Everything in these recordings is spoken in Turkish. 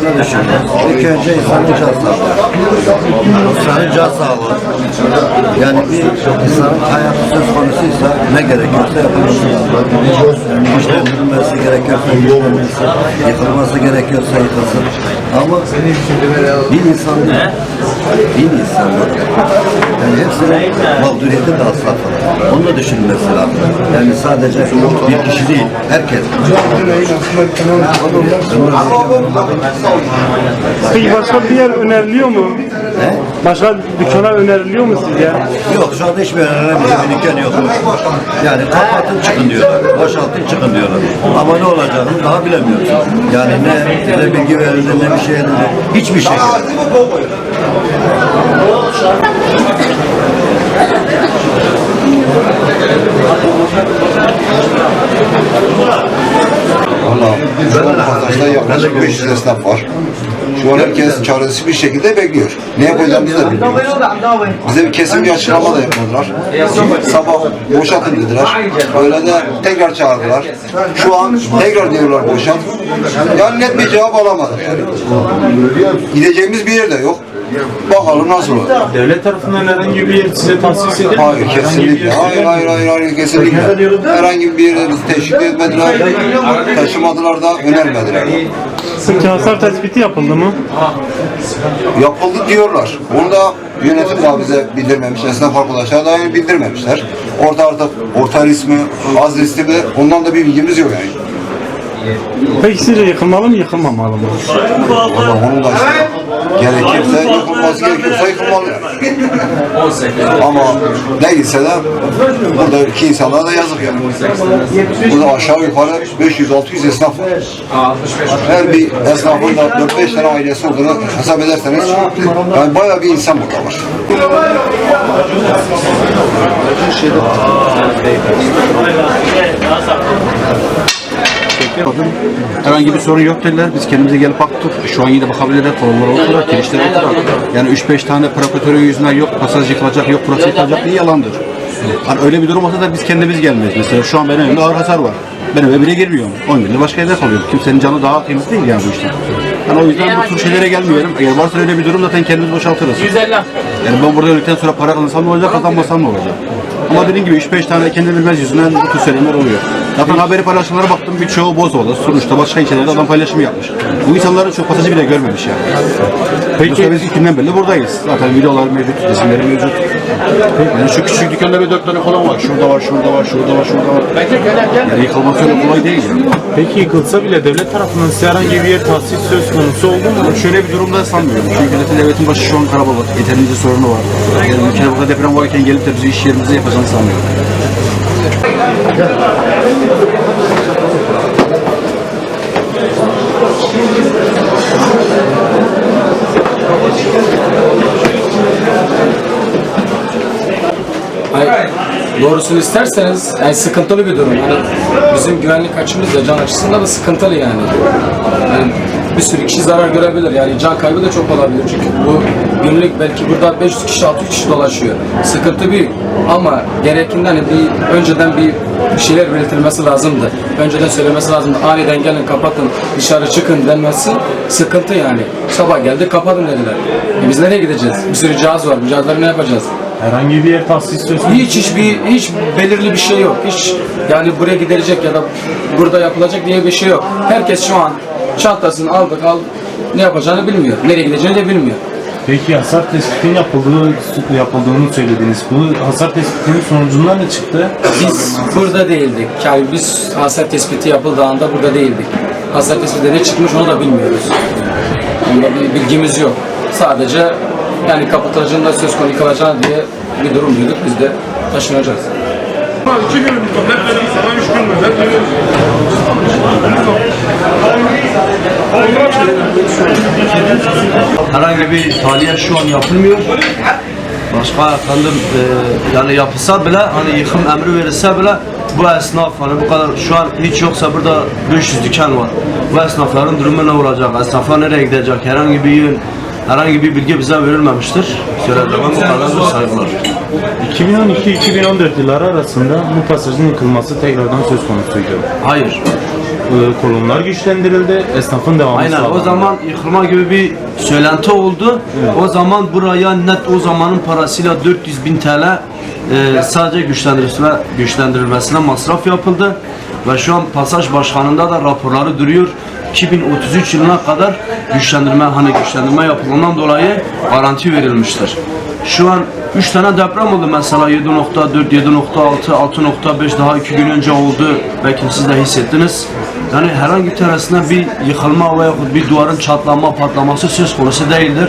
Şöyle düşünün. İlk önce insanın sağlığı. İnsanın can sağlığı. Yani bir insanın hayatı söz konusuysa ne gerekiyorsa yapılması lazım. İşlendirilmesi gerekiyorsa işlendirilmesi, yıkılması gerekiyorsa yıkılsın. Ama bir insan değil, bin insan var. Yani hepsinin mağduriyeti de asla Onu da düşünülmesi lazım. Yani sadece bir kişi değil, herkes. Peki başka bir yer öneriliyor mu? Ne? Başka dükkana öneriliyor mu sizce? Yok şu anda hiçbir önemli bir dükkan yok. Yani kapatın çıkın diyorlar. Boşaltın çıkın diyorlar. Ama ne olacağını daha bilemiyoruz. Yani ne bize bilgi verildi ne bir şey verildi. Hiçbir şey yok. Valla şu an pazarda yaklaşık 500 esnaf var. Şu an herkes çaresiz bir şekilde bekliyor. Ne yapacağımızı da bilmiyoruz. Bize bir kesin bir açıklama da yapmadılar. Sabah boşaltın dediler. Öğlede tekrar çağırdılar. Şu an tekrar diyorlar boşalt. Yani net bir cevap alamadık yani. Gideceğimiz bir yer de yok. Bakalım nasıl olur. Devlet tarafından herhangi bir yer size tahsis edildi mi? Hayır kesinlikle. Hayır hayır hayır, hayır kesinlikle. Herhangi bir yere bizi teşvik etmediler. Taşımadılar da önermediler. Peki hasar tespiti yapıldı mı? Yapıldı diyorlar. Onu da yönetim daha bize bildirmemiş. Esnaf arkadaşlar daha yani bildirmemişler. Orta artık orta risk mi, az riskli mi ondan da bir bilgimiz yok yani. Peki sizce yıkılmalı mı yıkılmamalı mı? Valla onun da gerekirse yıkılması gerekiyorsa yıkılmalı. Ama neyse de buradaki insanlara da yazık yani. Burada aşağı yukarı 500-600 esnaf var. Her bir esnafın da 4-5 tane ailesi olduğunu hesap ederseniz yani bayağı bir insan burada var. Herhangi bir sorun yok dediler. Biz kendimize gelip baktık. Şu an yine bakabilirler. Kolonlara oturar, kirişlere oturar. Yani 3-5 tane provokatörün yüzünden yok pasaj yıkılacak, yok burası yıkılacak diye yalandır. Hani öyle bir durum olsa da biz kendimiz gelmeyiz. Mesela şu an benim evimde ağır hasar var. Ben eve bile girmiyorum. 10 günde başka evde kalıyorum. Kimsenin canı daha kıymetli değil yani bu işte. Yani o yüzden bu tür şeylere gelmiyorum. Eğer varsa öyle bir durum zaten kendimiz boşaltırız. 150. Yani ben burada öldükten sonra para kazanırsam ne olacak, kazanmasam ne olacak? Ama dediğim gibi 3-5 tane kendi bilmez yüzünden bu tür söylemler oluyor. Zaten haberi paylaşımlara baktım birçoğu Bozoğlu, Suruç'ta başka ilçelerde adam paylaşımı yapmış. Bu insanların çok pasajı bile görmemiş yani. Peki biz ilk günden beri buradayız. Zaten videolar mevcut, resimleri mevcut. Yani şu küçük dükkanda bir dört tane falan var. Şurada var, şurada var, şurada var, şurada var. Yani yıkılması öyle kolay değil yani. Peki yıkılsa bile devlet tarafından size herhangi bir yer tahsis söz konusu oldu mu? Şöyle bir durumda sanmıyorum. Çünkü devletin, devletin başı şu an karabalık. Yeterince sorunu var. Yani ülkede bu kadar deprem varken gelip de bizi iş yerimize yapacağını sanmıyorum. Hayır, doğrusunu isterseniz yani sıkıntılı bir durum. Yani bizim güvenlik açımız da can açısından da sıkıntılı yani. yani bir sürü kişi zarar görebilir. Yani can kaybı da çok olabilir. Çünkü bu günlük belki burada 500 kişi 600 kişi dolaşıyor. Sıkıntı büyük. Ama gerekinden bir önceden bir şeyler belirtilmesi lazımdı. Önceden söylemesi lazımdı. Aniden gelin kapatın, dışarı çıkın denmesi sıkıntı yani. Sabah geldi kapatın dediler. E biz nereye gideceğiz? Bir sürü cihaz var. Bu cihazları ne yapacağız? Herhangi bir yer tahsis söz. Hiç hiçbir hiç belirli bir şey yok. Hiç yani buraya gidilecek ya da burada yapılacak diye bir şey yok. Herkes şu an çantasını aldık al ne yapacağını bilmiyor. Nereye gideceğini de bilmiyor. Peki hasar tespitinin yapıldığı, yapıldığını söylediniz. Bu hasar tespitinin sonucunda ne çıktı? Biz burada değildik. Yani biz hasar tespiti yapıldığı anda burada değildik. Hasar tespiti ne çıkmış onu da bilmiyoruz. Onda bir bilgimiz yok. Sadece yani kapatılacağında söz konusu yıkılacağını diye bir durum duyduk. Biz de taşınacağız. İki gün hep dedim sana üç gün mü? Hep dedim. Herhangi bir faaliyet şu an yapılmıyor. Başka efendim e, yani yapılsa bile hani yıkım emri verilse bile bu esnaf hani bu kadar şu an hiç yoksa burada 500 dükkan var. Bu esnafların durumu ne olacak? Esnaflar nereye gidecek? Herhangi bir yön, herhangi bir bilgi bize verilmemiştir. Söylediğim bu kadardır saygılar. 2012-2014 yılları arasında bu pasajın yıkılması tekrardan söz konusuydu. Hayır. E, kolonlar güçlendirildi. Esnafın devamı Aynen o sağlandı. zaman yıkılma gibi bir söylenti oldu. O zaman buraya net o zamanın parasıyla 400 bin TL e, sadece güçlendirilmesine, güçlendirilmesine masraf yapıldı. Ve şu an pasaj başkanında da raporları duruyor. 2033 yılına kadar güçlendirme hani güçlendirme yapıldığından dolayı garanti verilmiştir. Şu an 3 tane deprem oldu mesela 7.4, 7.6, 6.5 daha 2 gün önce oldu. Belki siz de hissettiniz. Yani herhangi bir tanesinde bir yıkılma veya bir duvarın çatlanma, patlaması söz konusu değildir.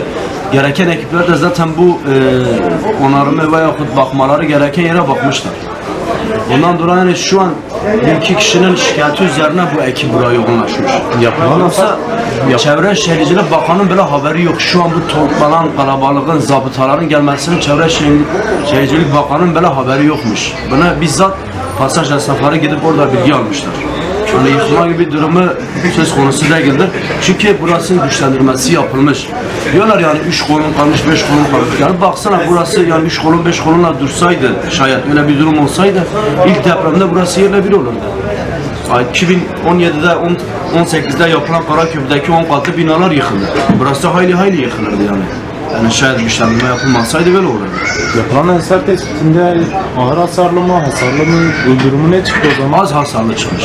Gereken ekipler de zaten bu e, onarımı veya bakmaları gereken yere bakmışlar. Ondan dolayı yani şu an bir iki kişinin şikayeti üzerine bu ekip buraya yoğunlaşmış. Yapılan Yoksa Çevre Şehircilik Bakanı'nın bile haberi yok. Şu an bu toplanan kalabalığın, zabıtaların gelmesinin Çevre Şehircilik, Şehircilik Bakanı'nın bile haberi yokmuş. Buna bizzat pasaj esnafları gidip orada bilgi almışlar. Yani yıkılma gibi durumu söz konusu değildir. Çünkü burasının güçlendirmesi yapılmış. Diyorlar yani 3 kolon kalmış, 5 kolon kalmış. Yani baksana burası yani 3 kolon, 5 kolonla dursaydı şayet öyle bir durum olsaydı ilk depremde burası yerle bir olurdu. Ay, 2017'de, on- 18'de yapılan Karaköprü'deki 10 katlı binalar yıkıldı. Burası hayli hayli yıkılırdı yani. Yani şayet güçlendirme yapılmasaydı böyle olurdu. Yapılan hasar tespitinde ağır hasarlı mı, hasarlı mı, durumu ne çıktı o zaman? Az hasarlı çıkmış.